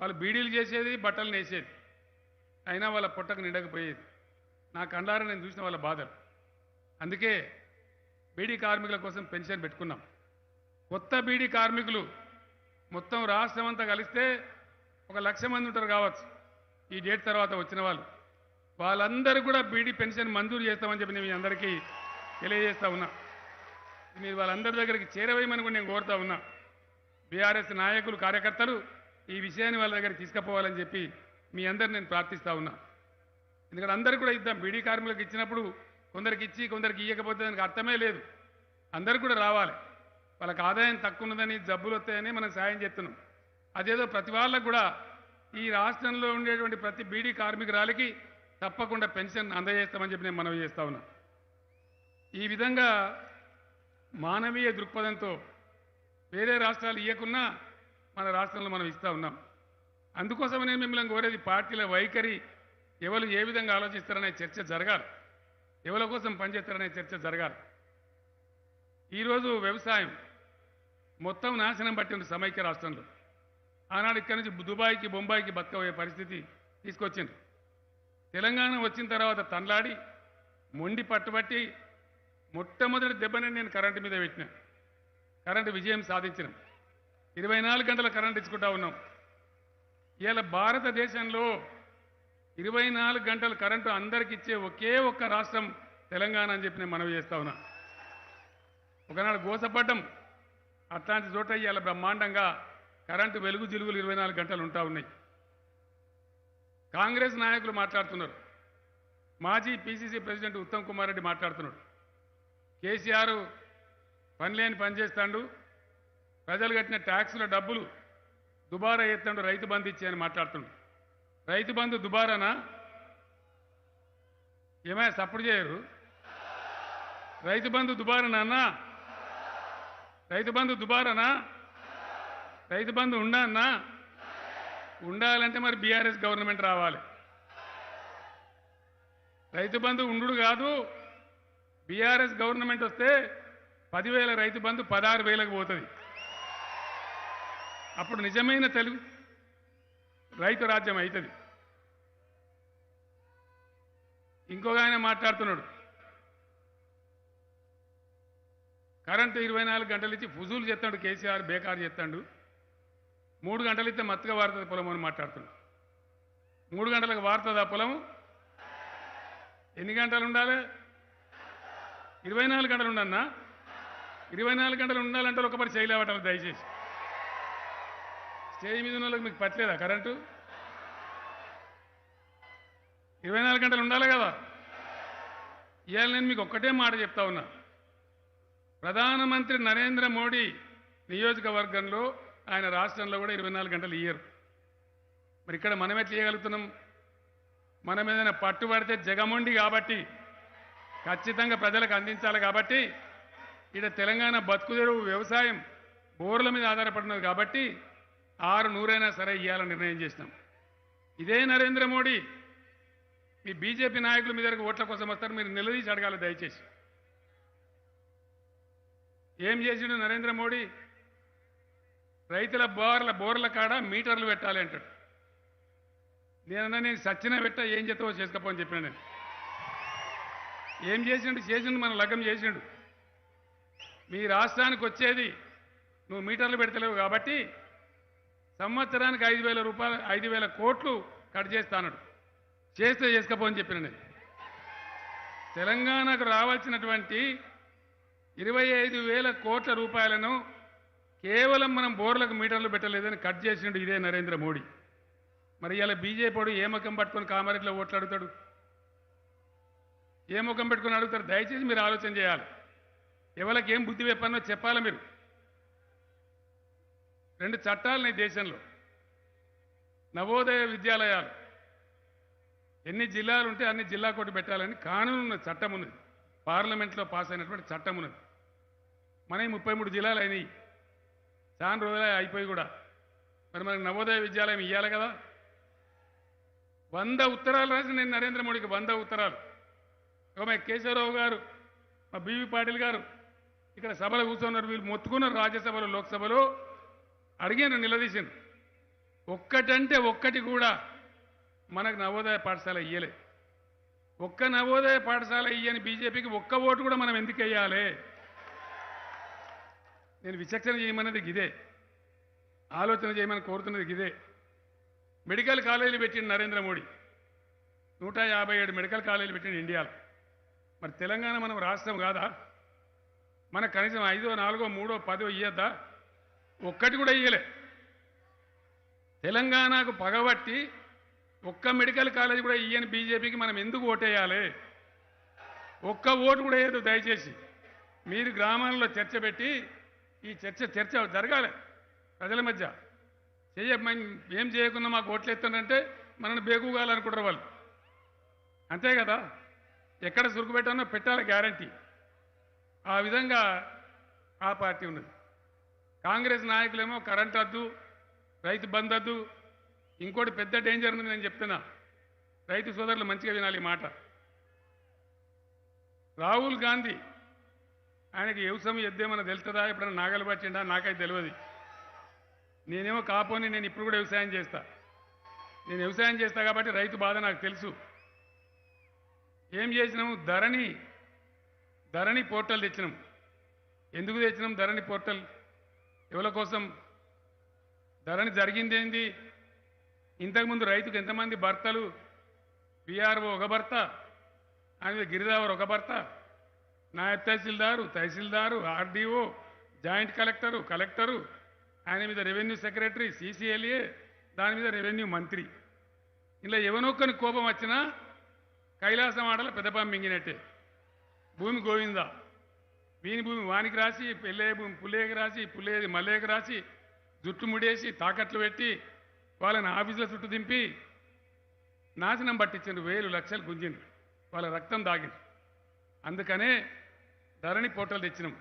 వాళ్ళు బీడీలు చేసేది బట్టలు నేసేది. అయినా వాళ్ళ పొట్టకు నిండకపోయేది. నా కండారా నేను చూసిన వాళ్ళ బాధలు. అందుకే బీడీ కార్మికుల కోసం పెన్షన్ పెట్టుకున్నాం. కొత్త బీడీ కార్మికులు మొత్తం రాష్ట్రం అంతా కలిస్తే ఒక లక్ష మంది ఉంటారు కావచ్చు. ఈ డేట్ తర్వాత వచ్చిన వాళ్ళు. వాళ్ళందరూ కూడా బీడీ పెన్షన్ మంజూరు చేస్తామని చెప్పి నేను మీ అందరికీ తెలియజేస్తా ఉన్నా. మీరు వాళ్ళందరి దగ్గరికి చేరవేయమని కూడా నేను కోరుతా ఉన్నా. బీఆర్ఎస్ నాయకులు కార్యకర్తలు ఈ విషయాన్ని వాళ్ళ దగ్గర తీసుకుపోవాలని చెప్పి మీ అందరు నేను ప్రార్థిస్తా ఉన్నా. ఎందుకంటే అందరు కూడా ఇద్దాం. బీడీ కార్మికులకు ఇచ్చినప్పుడు కొందరికి ఇచ్చి కొందరికి ఇవ్వకపోతే దానికి అర్థమే లేదు. అందరు కూడా రావాలి. వాళ్ళకి ఆదాయం తక్కువ ఉన్నదని జబ్బులు వస్తాయని మనం సాయం చేస్తున్నాం. అదేదో ప్రతి వాళ్ళకు కూడా ఈ రాష్ట్రంలో ఉండేటువంటి ప్రతి బీడీ కార్మికురాలికి తప్పకుండా పెన్షన్ అందజేస్తామని చెప్పి నేను మనవి చేస్తా ఉన్నా. ఈ విధంగా మానవీయ దృక్పథంతో వేరే రాష్ట్రాలు ఇవ్వకున్నా మన రాష్ట్రంలో మనం ఇస్తూ ఉన్నాం. అందుకోసమనే నేను మిమ్మల్ని కోరేది పార్టీల వైఖరి ఎవరు ఏ విధంగా ఆలోచిస్తారనే చర్చ జరగాలి. ఎవరి కోసం పనిచేస్తారనే చర్చ జరగాలి. ఈరోజు వ్యవసాయం మొత్తం నాశనం పట్టింది సమైక్య రాష్ట్రంలో. ఆనాడు ఇక్కడి నుంచి దుబాయ్కి బొంబాయికి బతకబోయే పరిస్థితి తీసుకొచ్చింది తెలంగాణ వచ్చిన తర్వాత తన్లాడి మొండి పట్టుబట్టి మొట్టమొదటి దెబ్బని నేను కరెంటు మీద పెట్టిన. కరెంటు విజయం సాధించినాం. ఇరవై నాలుగు గంటల కరెంట్ ఇచ్చుకుంటా ఉన్నాం. ఇవాళ భారతదేశంలో ఇరవై నాలుగు గంటల కరెంటు అందరికి ఇచ్చే ఒకే ఒక్క రాష్ట్రం తెలంగాణ అని చెప్పి నేను మనవి చేస్తా ఉన్నా. ఒకనాడు గోసపడ్డం అట్లాంటి చోట ఇవాళ బ్రహ్మాండంగా కరెంటు వెలుగు జిలుగులు ఇరవై నాలుగు గంటలు ఉంటా ఉన్నాయి. కాంగ్రెస్ నాయకులు మాట్లాడుతున్నారు. మాజీ పిసిసి ప్రెసిడెంట్ ఉత్తమ్ కుమార్ రెడ్డి మాట్లాడుతున్నాడు. కేసీఆర్ పని లేని పని చేస్తాడు. ప్రజలు కట్టిన ట్యాక్సుల డబ్బులు దుబారా ఎత్తండు రైతు బంధు ఇచ్చి అని మాట్లాడుతుండు. రైతు బంధు దుబారానా? ఏమైనా సపోర్ట్ చేయరు? రైతు బంధు దుబారానా రైతు బంధు దుబారానా? రైతు బంధు ఉండా అన్నా? ఉండాలంటే మరి బీఆర్ఎస్ గవర్నమెంట్ రావాలి. రైతు బంధు ఉండు కాదు బీఆర్ఎస్ గవర్నమెంట్ వస్తే పదివేల రైతు బంధు పదహారు వేలకు పోతుంది. అప్పుడు నిజమైన తెలుగు రైతు రాజ్యం అవుతుంది ఇంకొక ఆయన మాట్లాడుతున్నాడు. కరెంటు ఇరవై నాలుగు గంటలు ఇచ్చి ఫుజులు చెప్తాడు కేసీఆర్ బేకార్ చెప్తాడు. మూడు గంటలు ఇస్తే మత్తుగా వారుతుంది పొలం అని మాట్లాడుతున్నాడు. మూడు గంటలకు వారుతుంది ఆ పొలం ఎన్ని గంటలు ఉండాలి? ఇరవై నాలుగు గంటలు ఉండన్నా ఇరవై నాలుగు గంటలు ఉండాలంటే ఒకపరి చేయలేవటాలి దయచేసి. స్టేజ్ మీద ఉన్న వాళ్ళకి మీకు పట్టలేదా కరెంటు? ఇరవై నాలుగు గంటలు ఉండాలి కదా. ఇవాళ నేను మీకు ఒక్కటే మాట చెప్తా ఉన్నా. ప్రధానమంత్రి నరేంద్ర మోడీ నియోజకవర్గంలో ఆయన రాష్ట్రంలో కూడా ఇరవై నాలుగు గంటలు ఇయ్యరు. మరి ఇక్కడ మనం ఎట్లా చేయగలుగుతున్నాం మనం ఏదైనా పట్టుబడితే జగమొండి కాబట్టి ఖచ్చితంగా ప్రజలకు అందించాలి కాబట్టి ఇక్కడ తెలంగాణ బతుకుదెరువు వ్యవసాయం బోర్ల మీద ఆధారపడినది కాబట్టి ఆరు నూరైనా సరే ఇవ్వాలని నిర్ణయం చేసినాం. ఇదే నరేంద్ర మోడీ మీ బీజేపీ నాయకులు మీ దగ్గరకు ఓట్ల కోసం వస్తారు మీరు నిలదీసి అడగాలి దయచేసి. ఏం చేసిండు నరేంద్ర మోడీ? రైతుల బోర్ల బోర్ల కాడ మీటర్లు పెట్టాలి అంటాడు. నేనన్నా నేను సచ్చిన పెట్ట ఏం చేస్తావో చేసుకోపని చెప్పిన నేను. ఏం చేసిండు? చేసిండు మన లగ్గం చేసిండు. మీ రాష్ట్రానికి వచ్చేది నువ్వు మీటర్లు పెడతలేవు కాబట్టి సంవత్సరానికి ఐదు వేల రూపాయలు ఐదు వేల కోట్లు కట్ చేస్తానడు చేస్తే చేసుకోపని చెప్పిన నేను. తెలంగాణకు రావాల్సినటువంటి ఇరవై ఐదు వేల కోట్ల రూపాయలను కేవలం మనం బోర్లకు మీటర్లు పెట్టలేదని కట్ చేసిండు ఇదే నరేంద్ర మోడీ. మరి ఇలా బీజేపీడు ఏ ముఖం పట్టుకొని కామారెడ్డిలో ఓట్లు అడుగుతాడు? ఏ ముఖం పెట్టుకొని అడుగుతారు దయచేసి మీరు ఆలోచన చేయాలి. ఎవరికి ఏం బుద్ధి చెప్పానో చెప్పాలి మీరు. రెండు చట్టాలు దేశంలో. నవోదయ విద్యాలయాలు. ఎన్ని జిల్లాలు ఉంటే అన్ని జిల్లా కోటి పెట్టాలని కానూను ఉన్నది చట్టం ఉన్నది పార్లమెంట్లో పాస్ అయినటువంటి చట్టం ఉన్నది మన ముప్పై మూడు జిల్లాలు అయినాయి. చాలా రోజులే అయిపోయి కూడా. మరి మనకి నవోదయ విద్యాలయం ఇవ్వాలి కదా? వంద ఉత్తరాలు రాసి నేను నరేంద్ర మోడీకి వంద ఉత్తరాలు. ఒక మా కేశవరావు గారు మా బీవీ పాటిల్ గారు ఇక్కడ సభలో కూర్చున్నారు. వీళ్ళు మొత్తుకున్నారు రాజ్యసభలో లోక్సభలో. అడిగాను నిలదీశాను. ఒక్కటంటే ఒక్కటి కూడా మనకు నవోదయ పాఠశాల ఇయ్యలే. ఒక్క నవోదయ పాఠశాల ఇయ్యని బీజేపీకి ఒక్క ఓటు కూడా మనం ఎందుకు వేయాలి నేను విచక్షణ చేయమన్నది ఇదే. ఆలోచన చేయమని కోరుతున్నది ఇదే. మెడికల్ కాలేజీలు పెట్టిండు నరేంద్ర మోడీ. నూట యాభై ఏడు మెడికల్ కాలేజీలు పెట్టిండు ఇండియాలో. మరి తెలంగాణ మనం రాష్ట్రం కాదా? మనకు కనీసం ఐదో నాలుగో మూడో పదో ఇయ్యద్దా? ఒక్కటి కూడా ఇయ్యలే. తెలంగాణకు పగబట్టి ఒక్క మెడికల్ కాలేజ్ కూడా ఇయ్యని బీజేపీకి మనం ఎందుకు ఓటేయాలి? ఒక్క ఓటు కూడా వేయదు దయచేసి. మీరు గ్రామాల్లో చర్చ పెట్టి ఈ చర్చ చర్చ జరగాలి ప్రజల మధ్య. చేయ ఏం చేయకుండా మాకు ఓట్లు ఎత్తానంటే మనల్ని బేగుగాలనుకుంటారు వాళ్ళు. అంతే కదా? ఎక్కడ సురుకు పెట్టానో పెట్టాలి గ్యారంటీ. ఆ విధంగా ఆ పార్టీ ఉన్నది. కాంగ్రెస్ నాయకులేమో కరెంట్ వద్దు రైతు బంద్ వద్దు ఇంకోటి పెద్ద డేంజర్ ఉంది నేను చెప్తున్నా. రైతు సోదరులు మంచిగా వినాలి మాట. రాహుల్ గాంధీ ఆయనకి వ్యవసాయం ఎద్దేమన్నా తెలుస్తుందా? ఎప్పుడైనా నాగలు పట్టిండా? నాకైతే తెలియదు నేనేమో కాపోని నేను ఇప్పుడు కూడా వ్యవసాయం చేస్తా. నేను వ్యవసాయం చేస్తా కాబట్టి రైతు బాధ నాకు తెలుసు. ఏం చేసినాము? ధరణి ధరణి పోర్టల్ తెచ్చినాం. ఎందుకు తెచ్చినాం? ధరణి పోర్టల్? ఎవరి కోసం? ధరణి జరిగిందేంది ఇంతకుముందు రైతుకు ఎంతమంది భర్తలు? పిఆర్ఓ ఒక భర్త ఆయన గిరిదావర్ ఒక భర్త నాయబ్ తహసీల్దారు తహసీల్దారు ఆర్డీఓ జాయింట్ కలెక్టరు కలెక్టరు ఆయన మీద రెవెన్యూ సెక్రటరీ సీసీఎల్ఏ దాని మీద రెవెన్యూ మంత్రి. ఇలా ఎవనొక్కని కోపం వచ్చినా కైలాసం ఆడల పెద్దపాం మింగినట్టే. భూమి గోవింద. వీని భూమి వానికి రాసి పెళ్ళే భూమి పుల్లేకి రాసి పుల్లేది మల్లేకి రాసి జుట్టు ముడేసి తాకట్లు పెట్టి వాళ్ళని ఆఫీసులో చుట్టు దింపి నాశనం పట్టించారు వేలు లక్షలు గుంజింది వాళ్ళ రక్తం దాగింది అందుకనే ధరణి పోటలు తెచ్చినాం.